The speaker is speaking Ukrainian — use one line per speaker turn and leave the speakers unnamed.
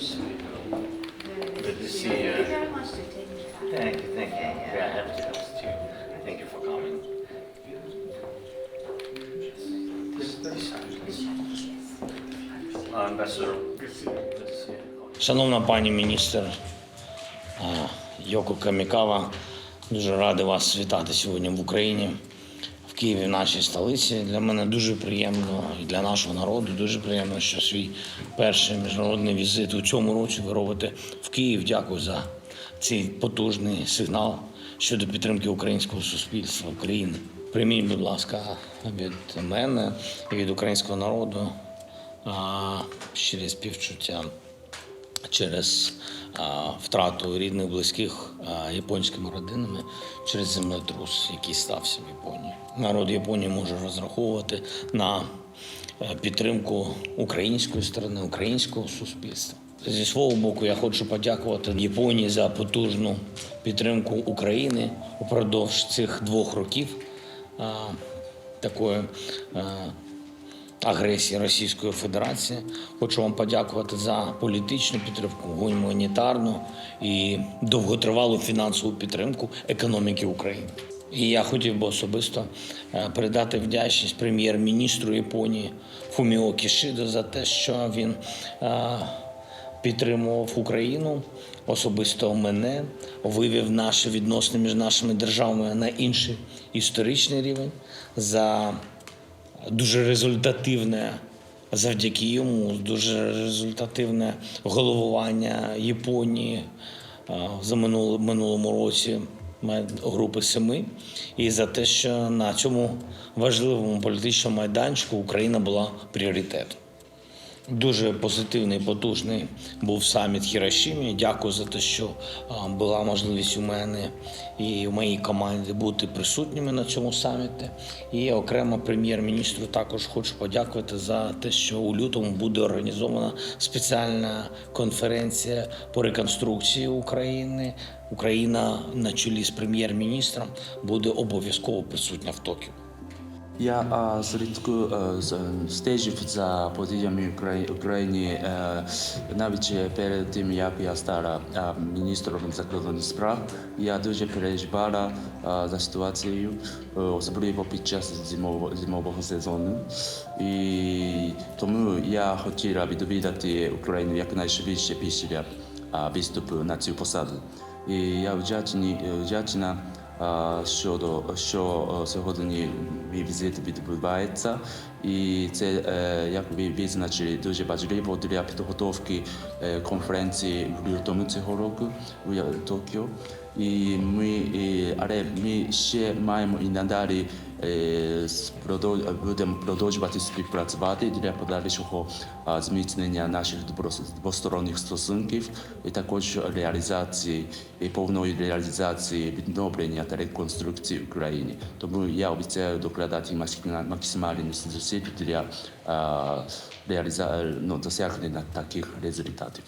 to see you. Good to see
Thank you
you.
very much for taking time.
Thank you, thank you. Yeah, happy to host you. Thank you for coming. This, this. Uh, Ambassador. Good to see you.
Шановна пані міністр а, Йоко Камікава, дуже радий вас вітати сьогодні в Україні, Києві, в нашій столиці. Для мене дуже приємно і для нашого народу дуже приємно, що свій перший міжнародний візит у цьому році ви робите в Київ. Дякую за цей потужний сигнал щодо підтримки українського суспільства України. Прийміть, будь ласка, від мене і від українського народу щирі співчуття через втрату рідних близьких японськими родинами через землетрус, який стався в Японії. Народ Японії може розраховувати на е, підтримку української сторони, українського суспільства. Зі свого боку, я хочу подякувати Японії за потужну підтримку України упродовж цих двох років такої. Агресії Російської Федерації. Хочу вам подякувати за політичну підтримку, гуманітарну і довготривалу фінансову підтримку економіки України. І я хотів би особисто е, передати вдячність прем'єр-міністру Японії Фуміо Кішидо за те, що він е, підтримував Україну, особисто мене, вивів наші відносини між нашими державами на інший історичний рівень. за дуже результативне завдяки йому, дуже результативне головування Японії за минуло- минулому році групи семи, і за те, що на цьому важливому політичному майданчику Україна була пріоритетом. Дуже позитивний, потужний був саміт в Хірошимі. Дякую за те, що була можливість у мене і в моїй команді бути присутніми на цьому саміті. І окремо прем'єр-міністру також хочу подякувати за те, що у лютому буде організована спеціальна конференція по реконструкції України. Україна на чолі з прем'єр-міністром буде обов'язково присутня в Токіо.
Я а, слідкую а, з- стежив за подіями в Украї- Україні е, навіть перед тим, як я стала а, міністром закордонних справ. Я дуже переживала а, за ситуацією, е, особливо під час зимового, зимового сезону. І тому я хотіла відвідати Україну якнайшвидше після а, виступу на цю посаду. І я вдячний, вдячна а, щодо що е, сьогодні візит відбувається, і це якби як ви визначили дуже важливо для підготовки е, конференції в лютому цього року в Токіо. І ми, і, але ми ще маємо і надалі е, спродов- будемо продовжувати співпрацювати для подальшого а, зміцнення наших двосторонніх стосунків і також реалізації і повної реалізації відновлення та реконструкції України. Тому я обіцяю докладати максимальні зусиль для а, реаліза... ну, досягнення таких результатів.